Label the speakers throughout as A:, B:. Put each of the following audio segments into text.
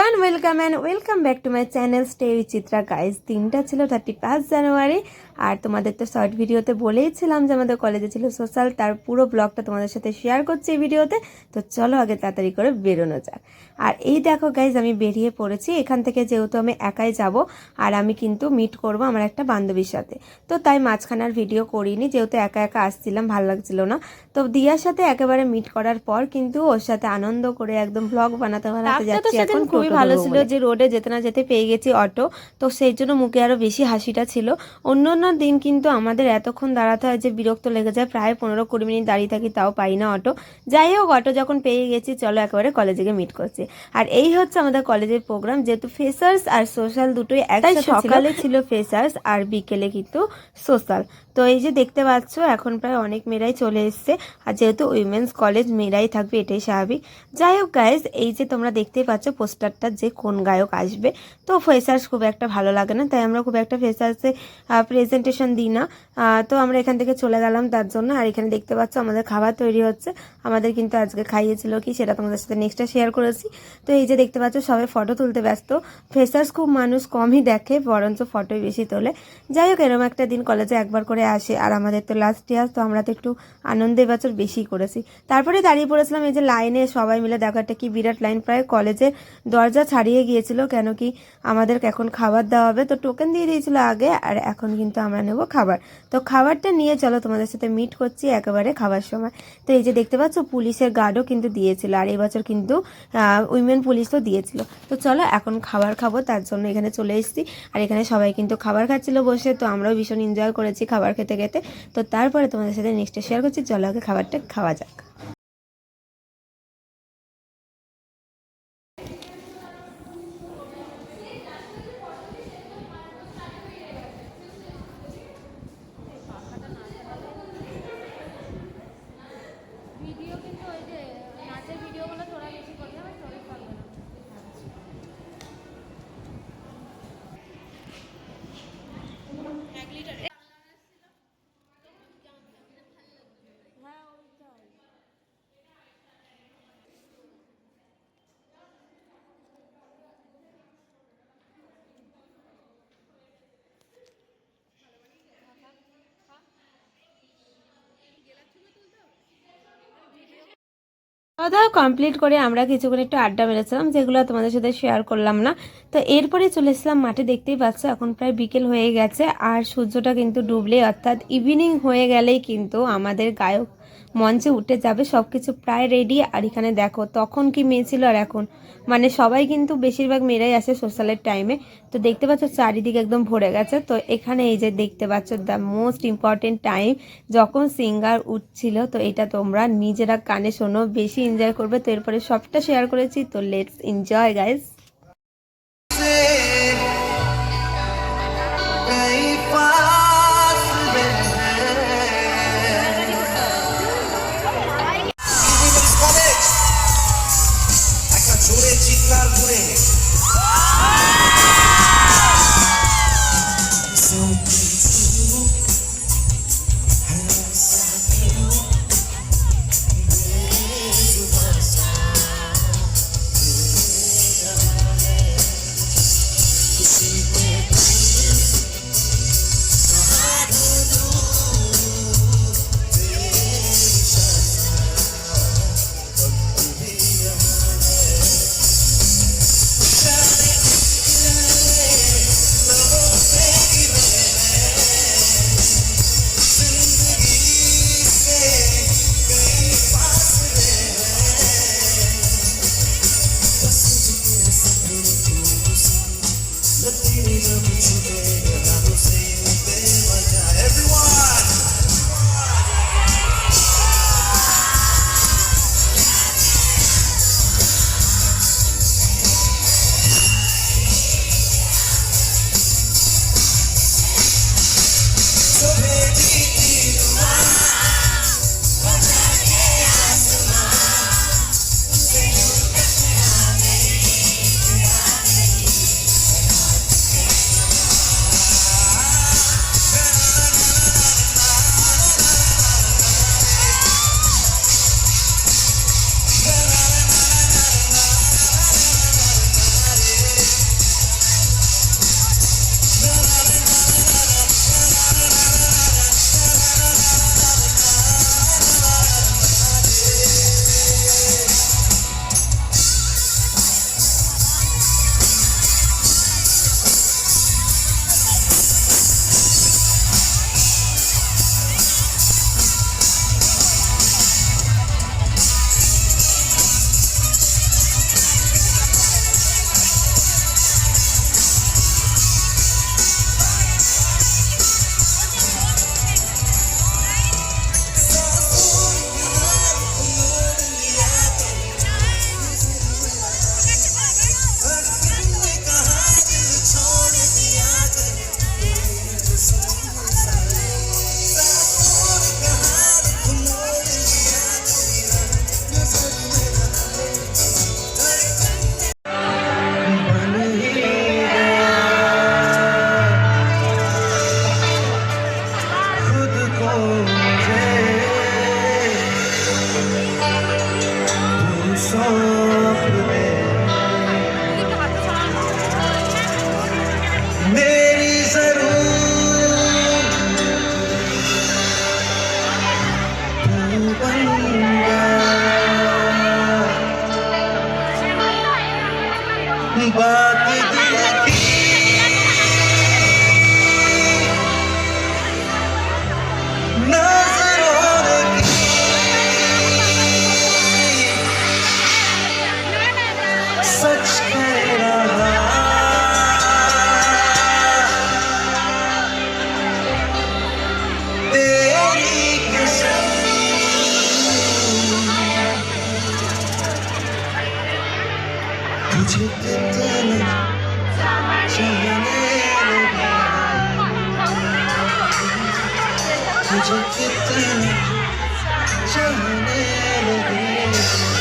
A: Everyone welcome and welcome back to my channel stay Chitra guys দিনটা ছিল thirty first January আর তোমাদের তো short ভিডিওতে বলেইছিলাম যে আমাদের কলেজে ছিল সোশ্যাল তার পুরো ব্লগটা তোমাদের সাথে শেয়ার করছি এই ভিডিওতে তো চলো আগে তাড়াতাড়ি করে বেরোনো যাক। আর এই দেখো গাইজ আমি বেরিয়ে পড়েছি। এখান থেকে যেহেতু আমি একাই যাব আর আমি কিন্তু মিট করব আমার একটা বান্ধবীর সাথে। তো তাই মাঝখানে আর ভিডিও করিনি যেহেতু একা একা আসছিলাম ভালো লাগছিল না। তো দিয়ার সাথে একেবারে মিট করার পর কিন্তু ওর সাথে আনন্দ করে একদম ব্লগ বানাতে বানাতে যাচ্ছি। এখন খুবই ভালো ছিল যে রোডে যেতে না যেতে পেয়ে গেছি অটো। তো সেই জন্য মুখে আরও বেশি হাসিটা ছিল। অন্য অন্য দিন কিন্তু আমাদের এতক্ষণ দাঁড়াতে হয় যে বিরক্ত লেগে যায়। প্রায় পনেরো কুড়ি মিনিট দাঁড়িয়ে থাকি তাও পাই না অটো। যাই হোক অটো যখন পেয়ে গেছি চলো একেবারে কলেজে গিয়ে মিট করছি। আর এই হচ্ছে আমাদের কলেজের প্রোগ্রাম যেহেতু ফেসার্স আর সোশ্যাল দুটোই একসাথে সকালে ছিল ফেসার্স আর বিকেলে কিন্তু সোশ্যাল তো এই যে দেখতে পাচ্ছ এখন প্রায় অনেক মেয়েরাই চলে এসছে। আর যেহেতু উইমেন্স কলেজ মেয়েরাই থাকবে এটাই স্বাভাবিক। যাই হোক গাইজ এই যে তোমরা দেখতেই পাচ্ছ পোস্টারটা যে কোন গায়ক আসবে। তো ফ্রেশার্স খুব একটা ভালো লাগে না, তাই আমরা খুব একটা ফ্রেশার্সে প্রেজেন্টেশন দিই না। তো আমরা এখান থেকে চলে গেলাম তার জন্য। আর এখানে দেখতে পাচ্ছ আমাদের খাবার তৈরি হচ্ছে। আমাদের কিন্তু আজকে খাইয়েছিল কি সেটা তোমাদের সাথে নেক্সটটা শেয়ার করেছি। তো এই যে দেখতে পাচ্ছ সবাই ফটো তুলতে ব্যস্ত। ফ্রেশার্স খুব মানুষ কমই দেখে, বরঞ্চ ফটোই বেশি তোলে। যাই হোক এরকম একটা দিন কলেজে একবার করে আসে। আর আমাদের তো লাস্ট ইয়ার তো আমরা তো একটু আনন্দে বছর বেশি করেছি। তারপরে দাঁড়িয়ে পড়েছিলাম এই যে লাইনে সবাই মিলে দেখো একটা কি বিরাট লাইন প্রায় কলেজে দরজা ছাড়িয়ে গিয়েছিল কেন কি আমাদের এখন খাবার দেওয়া হবে। তো টোকেন দিয়ে দিয়েছিল আগে আর এখন কিন্তু আমরা নেব খাবার। তো খাবারটা নিয়ে চলো, তোমাদের সাথে মিট করছি একেবারে খাবার সময়। তো এই যে দেখতে পাচ্ছ, পুলিশের গার্ডও কিন্তু দিয়েছিল আর এই বছর কিন্তু উইমেন পুলিশ তো দিয়েছিল। তো চলো, এখন খাবার খাব, তার জন্য এখানে চলে এসেছি। আর এখানে সবাই কিন্তু খাবার খাচ্ছিল বসে, তো আমরাও ভীষণ এনজয় করেছি খাবার খেতে খেতে। তো তারপরে তোমাদের সাথে নেক্সটে শেয়ার করছি, চলো আগে খাবারটা খাওয়া যাক। খাওয়া দাওয়া কমপ্লিট করে আমরা কিছুক্ষণ একটু আড্ডা মেরেছিলাম, যেগুলো তোমাদের সাথে শেয়ার করলাম না। তো এরপরে চলে এসেছিলাম মাঠে, দেখতেই পাচ্ছ এখন প্রায় বিকেল হয়ে গেছে, আর সূর্যটা কিন্তু ডুবলে, অর্থাৎ ইভিনিং হয়ে গেলেই কিন্তু আমাদের গায়ক মঞ্চে উঠে যাবে সব কিছু প্রায় রেডি আর এখানে দেখো তখন কি মেয়ে ছিল আর এখন। মানে সবাই কিন্তু বেশিরভাগ মেয়েরাই আসে সোশ্যালের টাইমে তো দেখতে পাচ্ছ চারিদিকে একদম ভরে গেছে, তো এখানে এই যে দেখতে পাচ্ছ দ্য মোস্ট ইম্পর্টেন্ট টাইম যখন সিঙ্গার উঠছিল, তো এটা তোমরা নিজেরা কানে শোনো, বেশি এনজয় করবে তো এরপরে সবটা শেয়ার করেছি তো লেটস এনজয় গাইজ
B: じゃあね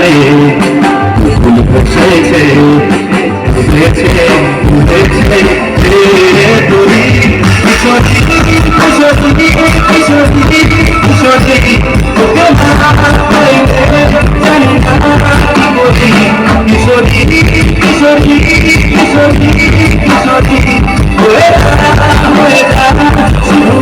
B: রে। ফুল ফুটেছে ফুটেছে ফুটেছে রে তুমি কিশোরী কিশোরী কিশোরী কিশোরী তোকে না পাইলে জানি না বলি কিশোরী কিশোরী কিশোরী কিশোরী হয়ে যা হয়ে যা শুরু